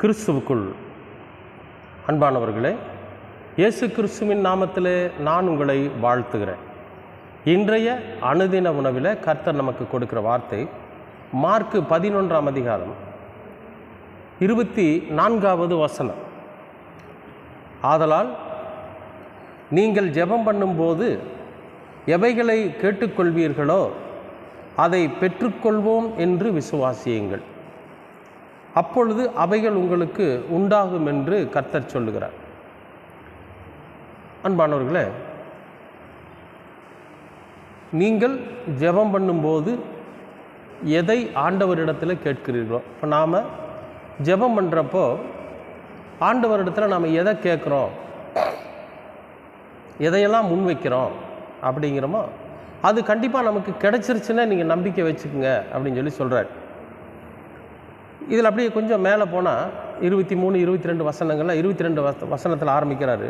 கிறிஸ்துவுக்குள். அன்பானவர்களே இயேசு கிறிஸ்துவின் நாமத்திலே நான் உங்களை வாழ்த்துகிறேன். இன்றைய அனுதின உணவில் கர்த்தர் நமக்கு கொடுக்கிற வார்த்தை மார்க்கு பதினொன்றாம் அதிகாரம் இருபத்தி நான்காவது வசனம். ஆதலால் நீங்கள் ஜெபம் பண்ணும்போது எவைகளை கேட்டுக்கொள்வீர்களோ அதை பெற்றுக்கொள்வோம் என்று விசுவாசியுங்கள். அப்பொழுது அவைகள் உங்களுக்கு உண்டாகும் என்று கர்த்தர் சொல்லுகிறார். அன்பானவர்களே நீங்கள் ஜெபம் பண்ணும்போது எதை ஆண்டவரிடத்தில் கேட்கிறீர்களோ இப்போ நாம் ஜெபம் பண்ணுறப்போ ஆண்டவரிடத்தில் நாம் எதை கேட்குறோம் எதையெல்லாம் முன்வைக்கிறோம் அப்படிங்கிறோமோ அது கண்டிப்பாக நமக்கு கிடைச்சிருச்சுன்னா நீங்கள் நம்பிக்கை வச்சுக்கோங்க அப்படின்னு சொல்லி சொல்கிறார் இதில் அப்படியே கொஞ்சம் மேலே போனால் இருபத்தி மூணு இருபத்தி ரெண்டு வசனங்களில் இருபத்தி ரெண்டு வச வசனத்தில் ஆரம்பிக்கிறாரு.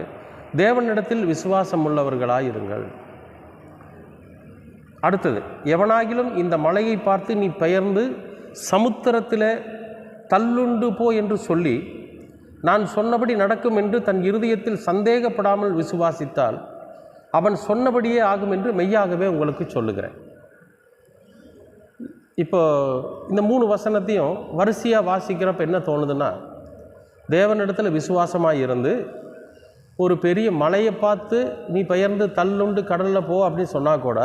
தேவனிடத்தில் விசுவாசம் உள்ளவர்களாக இருங்கள் அடுத்தது எவனாகிலும் இந்த மலையை பார்த்து நீ பெயர்ந்து சமுத்திரத்தில் தள்ளுண்டு போ என்று சொல்லி நான் சொன்னபடி நடக்கும் என்று தன் இருதயத்தில் சந்தேகப்படாமல் விசுவாசித்தால் அவன் சொன்னபடியே ஆகும் என்று மெய்யாகவே உங்களுக்கு சொல்லுகிறேன். இப்போ இந்த மூணு வசனத்தையும் வரிசையாக வாசிக்கிறப்ப என்ன தோணுதுன்னா தேவனிடத்தில் விசுவாசமாக இருந்து ஒரு பெரிய மலையை பார்த்து நீ பெயர்ந்து தள்ளுண்டு கடலில் போ அப்படின்னு சொன்னால் கூட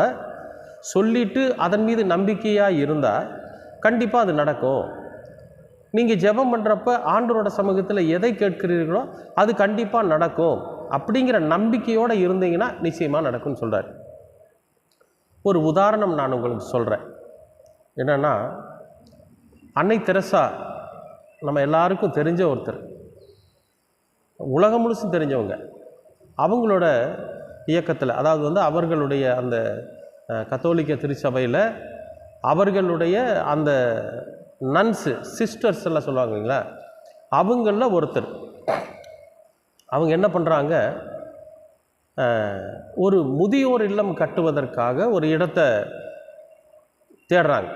சொல்லிட்டு அதன் மீது நம்பிக்கையாக இருந்தால் கண்டிப்பாக அது நடக்கும். நீங்கள் ஜெபம் பண்ணுறப்ப ஆண்டவரோட சமூகத்தில் எதை கேட்கிறீர்களோ அது கண்டிப்பாக நடக்கும். அப்படிங்கிற நம்பிக்கையோடு இருந்தீங்கன்னா நிச்சயமாக நடக்கும்னு சொல்கிறார் ஒரு உதாரணம் நான் உங்களுக்கு சொல்கிறேன் என்னென்னா அன்னை தெரசா நம்ம எல்லாருக்கும் தெரிஞ்ச ஒருத்தர். உலகம் முழுசும் தெரிஞ்சவங்க. அவங்களோட இயக்கத்தில் அதாவது வந்து அவர்களுடைய அந்த கத்தோலிக்க திருச்சபையில் அவர்களுடைய அந்த நன்ஸு சிஸ்டர்ஸ் எல்லாம் சொல்லுவாங்க இல்லைங்களா? அவங்களில் ஒருத்தர். அவங்க என்ன பண்ணுறாங்க ஒரு முதியோர் இல்லம் கட்டுவதற்காக ஒரு இடத்தை தேடுறாங்க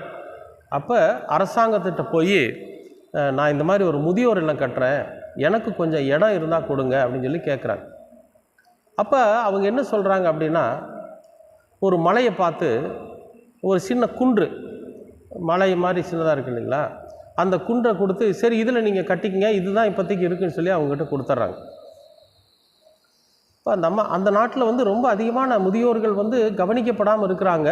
அப்போ அரசாங்கத்திட்ட போய் நான் இந்த மாதிரி ஒரு முதியோர் இல்லம் கட்டுறேன். எனக்கு கொஞ்சம் இடம் இருந்தால் கொடுங்க அப்படின்னு சொல்லி கேட்குறாங்க அப்போ அவங்க என்ன சொல்கிறாங்க அப்படின்னா ஒரு மலையை பார்த்து ஒரு சின்ன குன்று மலை மாதிரி சின்னதாக இருக்கு இல்லைங்களா? அந்த குன்றை கொடுத்து சரி இதில் நீங்கள் கட்டிக்கிங்க. இதுதான் இப்போதைக்கு இருக்குன்னு சொல்லி அவங்ககிட்ட கொடுத்துட்றாங்க இப்போ நம்ம அந்த நாட்டில் வந்து ரொம்ப அதிகமான முதியோர்கள் வந்து கவனிக்கப்படாமல் இருக்கிறாங்க.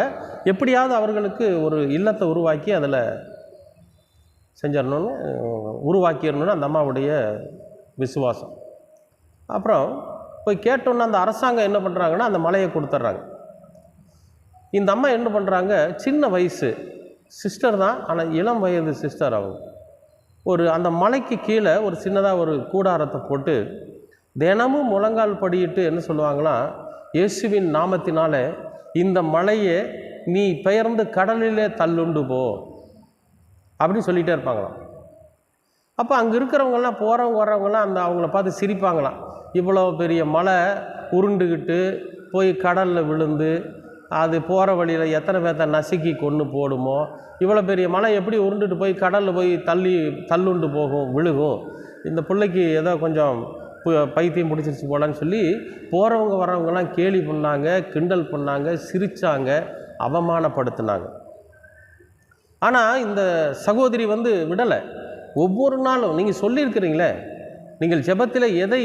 எப்படியாவது அவர்களுக்கு ஒரு இல்லத்தை உருவாக்கி அதில் செஞ்சிடணும்னு உருவாக்கிடணும்னு அந்த அம்மாவுடைய விசுவாசம். அப்புறம் போய் கேட்டோன்னே அந்த அரசாங்கம் என்ன பண்ணுறாங்கன்னா அந்த மலையை கொடுத்துட்றாங்க. இந்த அம்மா என்ன பண்ணுறாங்க சின்ன வயசு சிஸ்டர் தான் ஆனால் இளம் வயது சிஸ்டர் அவங்க. ஒரு அந்த மலைக்கு கீழே ஒரு சின்னதாக ஒரு கூடாரத்தை போட்டு தினமும் முழங்கால் படியிட்டு என்ன சொல்லுவாங்கன்னா இயேசுவின் நாமத்தினால இந்த மலையை நீ பெயர்ந்து கடலிலே தள்ளுண்டு போ. அப்படின்னு சொல்லிகிட்டே இருப்பாங்களாம். அப்போ அங்கே இருக்கிறவங்கலாம் போகிறவங்க வர்றவங்கலாம் அந்த அவங்கள பார்த்து சிரிப்பாங்களாம். இவ்வளோ பெரிய மலை உருண்டுக்கிட்டு போய் கடலில் விழுந்து அது போகிற வழியில் எத்தனை பேர்த்த நசுக்கி கொண்டு போடுமோ? இவ்வளோ பெரிய மலை எப்படி உருண்டுட்டு போய் கடலில் போய் தள்ளி தள்ளுண்டு போகும் விழுகும்? இந்த பிள்ளைக்கு ஏதோ கொஞ்சம் பைத்தியம் பிடிச்சிருச்சு போலான்னு சொல்லி போகிறவங்க வரவங்கெல்லாம் கேலி பண்ணாங்க கிண்டல் பண்ணாங்க சிரித்தாங்க அவமானப்படுத்தினாங்க. ஆனால் இந்த சகோதரி வந்து விடலை. ஒவ்வொரு நாளும் நீங்கள் சொல்லியிருக்கிறீங்களே நீங்கள் ஜெபத்தில் எதை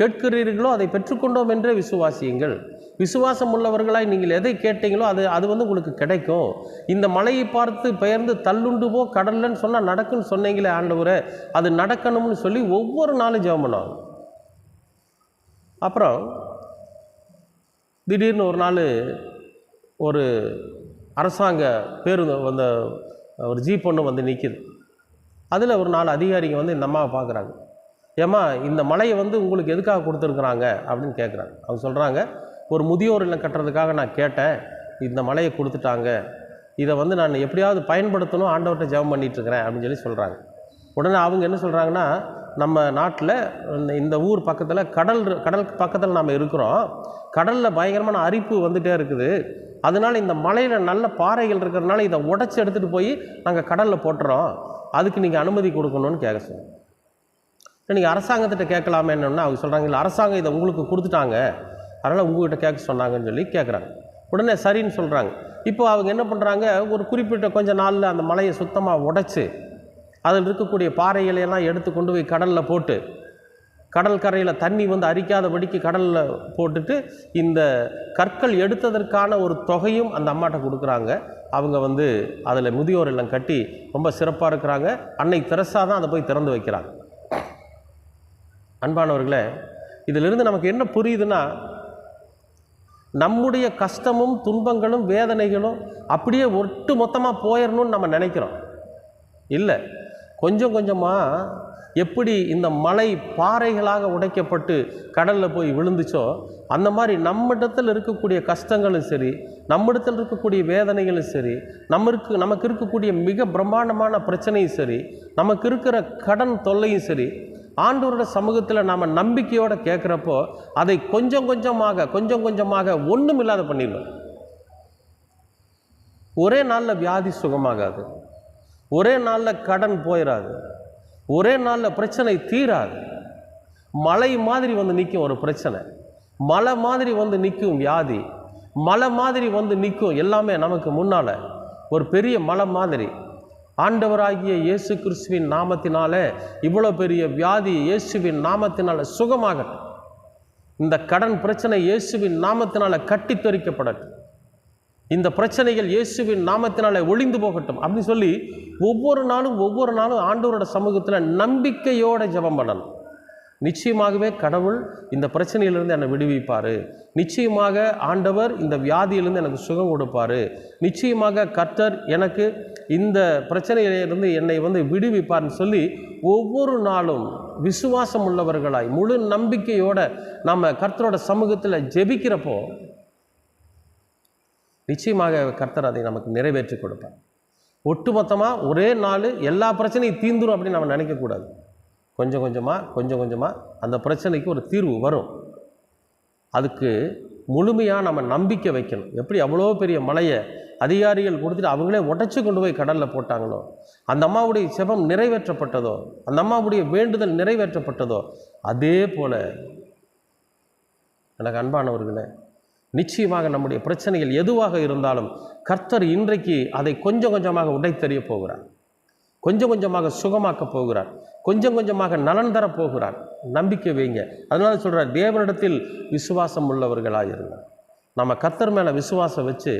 கேட்கிறீர்களோ அதை பெற்றுக்கொண்டோம் என்றே விசுவாசியுங்கள். விசுவாசம் உள்ளவர்களாய் நீங்கள் எதை கேட்டீங்களோ அது அது வந்து உங்களுக்கு கிடைக்கும். இந்த மலையை பார்த்து பெயர்ந்து தள்ளுண்டு போ கடல்லன்னு சொன்னால் நடக்குன்னு சொன்னீங்களே ஆண்டவரே அது நடக்கணும்னு சொல்லி ஒவ்வொரு நாளும் ஜெபம் பண்ணுவாங்க. அப்புறம் திடீர்னு ஒரு நாள் ஒரு அரசாங்க பேருந்து அந்த ஒரு ஜீப் ஒன்று வந்து நிற்கிது அதில் ஒரு நாலு அதிகாரிங்க வந்து இந்த அம்மாவை பார்க்குறாங்க ஏம்மா இந்த மலையை வந்து உங்களுக்கு எதுக்காக கொடுத்துருக்குறாங்க? அப்படின்னு கேட்குறாங்க அவங்க சொல்கிறாங்க ஒரு முதியோர் இல்லம் கட்டுறதுக்காக நான் கேட்டேன். இந்த மலையை கொடுத்துட்டாங்க. இதை வந்து நான் எப்படியாவது பயன்படுத்தணும் ஆண்டவர்கிட்ட ஜெபம் பண்ணிகிட்ருக்கிறேன் அப்படின்னு சொல்லி சொல்கிறாங்க உடனே அவங்க என்ன சொல்கிறாங்கன்னா நம்ம நாட்டில் இந்த இந்த ஊர் பக்கத்தில் கடல் கடல் பக்கத்தில் நம்ம இருக்கிறோம். கடலில் பயங்கரமான அரிப்பு வந்துகிட்டே இருக்குது. அதனால் இந்த மலையில் நல்ல பாறைகள் இருக்கிறதுனால இதை உடச்சி எடுத்துகிட்டு போய் நாங்கள் கடலில் போட்டுறோம். அதுக்கு நீங்கள் அனுமதி கொடுக்கணும்னு கேட்க சொன்னோம் நீங்கள் அரசாங்கத்திட்ட கேட்கலாமே என்னன்னா அவங்க சொல்கிறாங்க இல்லை அரசாங்கம் இதை உங்களுக்கு கொடுத்துட்டாங்க. அதனால் உங்கள்கிட்ட கேட்க சொன்னாங்கன்னு சொல்லி கேட்குறாங்க. உடனே சரின்னு சொல்கிறாங்க இப்போ அவங்க என்ன பண்ணுறாங்க ஒரு குறிப்பிட்ட கொஞ்சம் நாளில் அந்த மலையை சுத்தமாக உடைச்சி அதில் இருக்கக்கூடிய பாறைகளை எல்லாம் எடுத்து கொண்டு போய் கடலில் போட்டு கடல் கரையில் தண்ணி வந்து அரிக்காதபடிக்கு கடலில் போட்டுட்டு இந்த கற்கள் எடுத்ததற்கான ஒரு தொகையும் அந்த அம்மாட்ட கொடுக்குறாங்க. அவங்க வந்து அதில் முதியோர் எல்லாம் கட்டி ரொம்ப சிறப்பாக இருக்கிறாங்க. அன்னை திரசா தான் அதை போய் திறந்து வைக்கிறாங்க. அன்பானவர்களே இதிலிருந்து நமக்கு என்ன புரியுதுன்னா நம்முடைய கஷ்டமும் துன்பங்களும் வேதனைகளும் அப்படியே ஒட்டு மொத்தமாக போயிடணும்னு நம்ம நினைக்கிறோம். இல்லை. கொஞ்சம் கொஞ்சமாக எப்படி இந்த மலை பாறைகளாக உடைக்கப்பட்டு கடலில் போய் விழுந்துச்சோ அந்த மாதிரி நம்மிடத்தில் இருக்கக்கூடிய கஷ்டங்களும் சரி நம்மிடத்தில் இருக்கக்கூடிய வேதனைகளும் சரி நம்மருக்கு நமக்கு இருக்கக்கூடிய மிக பிரம்மாண்டமான பிரச்சனையும் சரி நமக்கு இருக்கிற கடன் தொல்லையும் சரி ஆண்டோரோட சமூகத்தில் நாம் நம்பிக்கையோடு கேட்குறப்போ அதை கொஞ்சம் கொஞ்சமாக கொஞ்சம் கொஞ்சமாக ஒன்றும் இல்லாத பண்ணிடுவோம் ஒரே நாளில் வியாதி சுகமாகாது. ஒரே நாளில் கடன் போயிடாது ஒரே நாளில் பிரச்சனை தீராது. மலை மாதிரி வந்து நிற்கும் ஒரு பிரச்சனை. மலை மாதிரி வந்து நிற்கும் வியாதி. மலை மாதிரி வந்து நிற்கும் எல்லாமே நமக்கு முன்னால். ஒரு பெரிய மலை மாதிரி. ஆண்டவராகிய இயேசு கிறிஸ்துவின் நாமத்தினாலே இவ்வளோ பெரிய வியாதி இயேசுவின் நாமத்தினால சுகமாகட்டும். இந்த கடன் பிரச்சனை இயேசுவின் நாமத்தினால கட்டி தெறிக்கப்படட்டும் இந்த பிரச்சனைகள் இயேசுவின் நாமத்தினாலே ஒளிந்து போகட்டும். அப்படின்னு சொல்லி ஒவ்வொரு நாளும் ஒவ்வொரு நாளும் ஆண்டவரோட சமூகத்தில் நம்பிக்கையோட ஜபம் பண்ணணும். நிச்சயமாகவே கடவுள் இந்த பிரச்சனையிலிருந்து என்னை விடுவிப்பார். நிச்சயமாக ஆண்டவர் இந்த வியாதியிலிருந்து எனக்கு சுகம் கொடுப்பார். நிச்சயமாக கர்த்தர் எனக்கு இந்த பிரச்சனையிலிருந்து என்னை வந்து விடுவிப்பார்னு சொல்லி ஒவ்வொரு நாளும் விசுவாசம் உள்ளவர்களாய் முழு நம்பிக்கையோடு நம்ம கர்த்தரோட சமூகத்தில் ஜெபிக்கிறப்போ நிச்சயமாக கர்த்தர் அதை நமக்கு நிறைவேற்றி கொடுப்பார். ஒட்டுமொத்தமாக ஒரே நாள் எல்லா பிரச்சனையும் தீந்துரும் அப்படின்னு நம்ம நினைக்கக்கூடாது கொஞ்சம் கொஞ்சமாக கொஞ்சம் கொஞ்சமாக அந்த பிரச்சனைக்கு ஒரு தீர்வு வரும். அதுக்கு முழுமையாக நம்ம நம்பிக்கை வைக்கணும். எப்படி அவ்வளோ பெரிய மலையை அதிகாரிகள் கொடுத்துட்டு அவங்களே உடச்சி கொண்டு போய் கடலில் போட்டாங்களோ? அந்த அம்மாவுடைய செபம் நிறைவேற்றப்பட்டதோ? அந்த அம்மாவுடைய வேண்டுதல் நிறைவேற்றப்பட்டதோ? அதே போல் எனக்கு அன்பானவர்களே நிச்சயமாக நம்முடைய பிரச்சனைகள் எதுவாக இருந்தாலும் கர்த்தர் இன்றைக்கு அதை கொஞ்சம் கொஞ்சமாக உடைத்தறிய போகிறார். கொஞ்சம் கொஞ்சமாக சுகமாக்க போகிறார். கொஞ்சம் கொஞ்சமாக நலன் தர போகிறார். நம்பிக்கை வைங்க. அதனால சொல்கிறார் தேவனிடத்தில் விசுவாசம் உள்ளவர்களாக இருங்க நம்ம கர்த்தர் மேலே விசுவாசம் வச்சு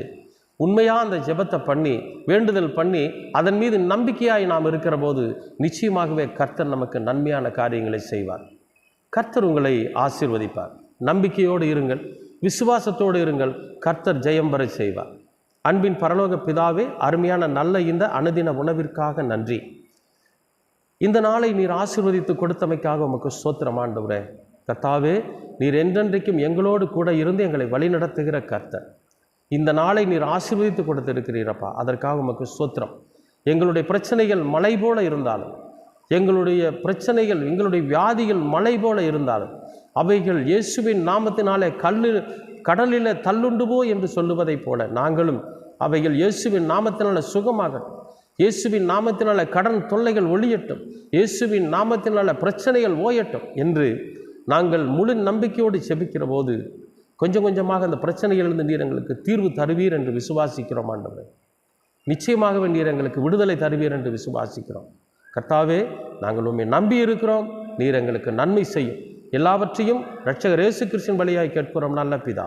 உண்மையாக அந்த ஜெபத்தை பண்ணி வேண்டுதல் பண்ணி அதன் மீது நம்பிக்கையாய் நாம் இருக்கிற போது நிச்சயமாகவே கர்த்தர் நமக்கு நன்மையான காரியங்களை செய்வார். கர்த்தர் உங்களை ஆசீர்வதிப்பார். நம்பிக்கையோடு இருங்கள். விசுவாசத்தோடு இருங்கள். கர்த்தர் ஜெயம் வரை செய்வார். அன்பின் பரலோக பிதாவே அருமையான நல்ல இந்த அனுதின உணவிற்காக நன்றி. இந்த நாளை நீர் ஆசீர்வதித்து கொடுத்தமைக்காக உமக்கு சோத்திரமாண்டவரே ஆண்டவரே. கர்த்தாவே நீர் என்றென்றைக்கும் எங்களோடு கூட இருந்து எங்களை வழிநடத்துகிற கர்த்தர். இந்த நாளை நீர் ஆசீர்வதித்து கொடுத்திருக்கிறீரப்பா. அதற்காக உமக்கு சோத்திரம் எங்களுடைய பிரச்சனைகள் மலை போல இருந்தாலும் எங்களுடைய பிரச்சனைகள் எங்களுடைய வியாதிகள் மலை போல இருந்தாலும் அவைகள் இயேசுவின் நாமத்தினாலே கல்லு கடலில் தள்ளுண்டுவோ என்று சொல்லுவதைப் போல நாங்களும் அவைகள் இயேசுவின் நாமத்தினால சுகமாகட்டும் இயேசுவின் நாமத்தினால கடன் தொல்லைகள் ஒழியட்டும் இயேசுவின் நாமத்தினால பிரச்சனைகள் ஓயட்டும் என்று நாங்கள் முழு நம்பிக்கையோடு செபிக்கிற போது கொஞ்சம் கொஞ்சமாக அந்த பிரச்சனைகளிலிருந்து நீர் எங்களுக்கு தீர்வு தருவீர் என்று விசுவாசிக்கிறோம் ஆண்டவர். நிச்சயமாகவே நீர் எங்களுக்கு விடுதலை தருவீர் என்று விசுவாசிக்கிறோம். கர்த்தாவே நாங்கள் உண்மை நம்பி இருக்கிறோம் நீர் எங்களுக்கு நன்மை செய்யும். எல்லாவற்றையும் ரட்சகர் இயேசு கிறிஸ்தின் வழியாய் கேட்கிறோம் நல்ல பிதா.